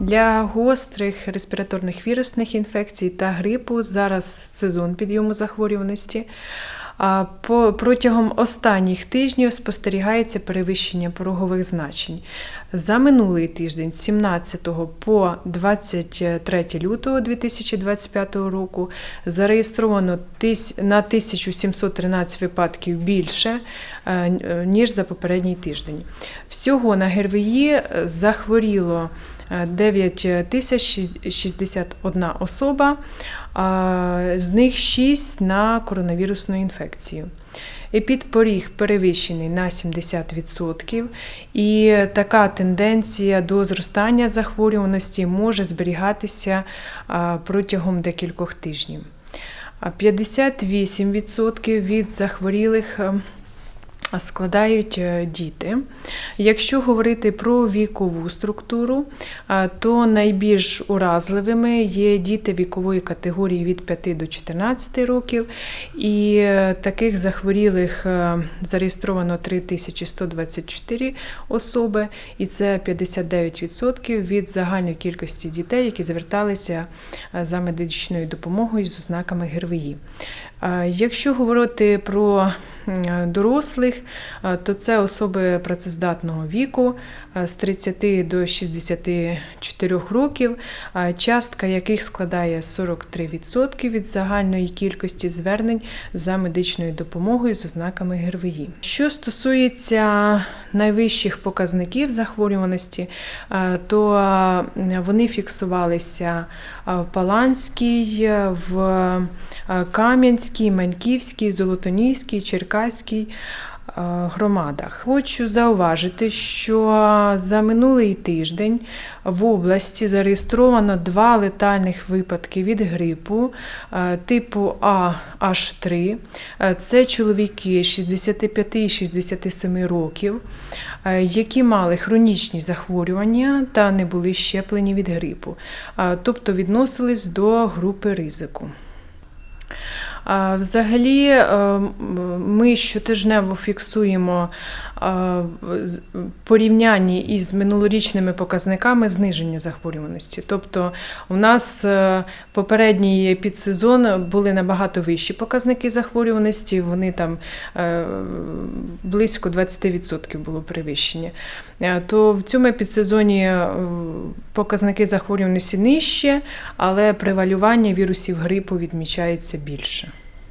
Для гострих респіраторних вірусних інфекцій та грипу зараз сезон підйому захворюваності. Протягом останніх тижнів спостерігається перевищення порогових значень. За минулий тиждень, з 17 по 23 лютого 2025 року, зареєстровано на 1713 випадків більше, е, ніж за попередній тиждень. Всього на ГРВІ е, захворіло е, 9061 особа, з них 6 на коронавірусну інфекцію. Епідпоріг перевищений на 70%, і така тенденція до зростання захворюваності може зберігатися протягом декількох тижнів. А 58% від захворілих е, складають е, діти. Якщо говорити про вікову структуру, то найбільш уразливими є діти вікової категорії від 5 до 14 років, і е, таких захворілих е, зареєстровано 3124 особи, і це 59% від загальної кількості дітей, які зверталися е, за медичною допомогою з ознаками ГРВІ. Якщо говорити про дорослих, то це особи працездатного віку з 30 до 64 років, частка яких складає 43% від загальної кількості звернень за медичною допомогою з ознаками ГРВІ. Що стосується найвищих показників захворюваності, е, то е, вони фіксувалися е, в Паланській, в Кам'янській, Маньківській, Золотоніській, Черкаській громадах. Хочу зауважити, що за минулий тиждень в області зареєстровано два летальних випадки від грипу е, типу AH3. Е, Це чоловіки 65 і 67 років, е, які мали хронічні захворювання та не були щеплені від грипу, е, тобто відносились до групи ризику. Взагалі, е, ми щотижнево фіксуємо порівнянні із минулорічними показниками зниження захворюваності. Тобто, у нас е, попередній підсезон були набагато вищі показники захворюваності, вони там е, близько 20% було перевищення. Е, То в цьому підсезоні показники захворюваності нижче, але превалювання вірусів грипу відмічається більше.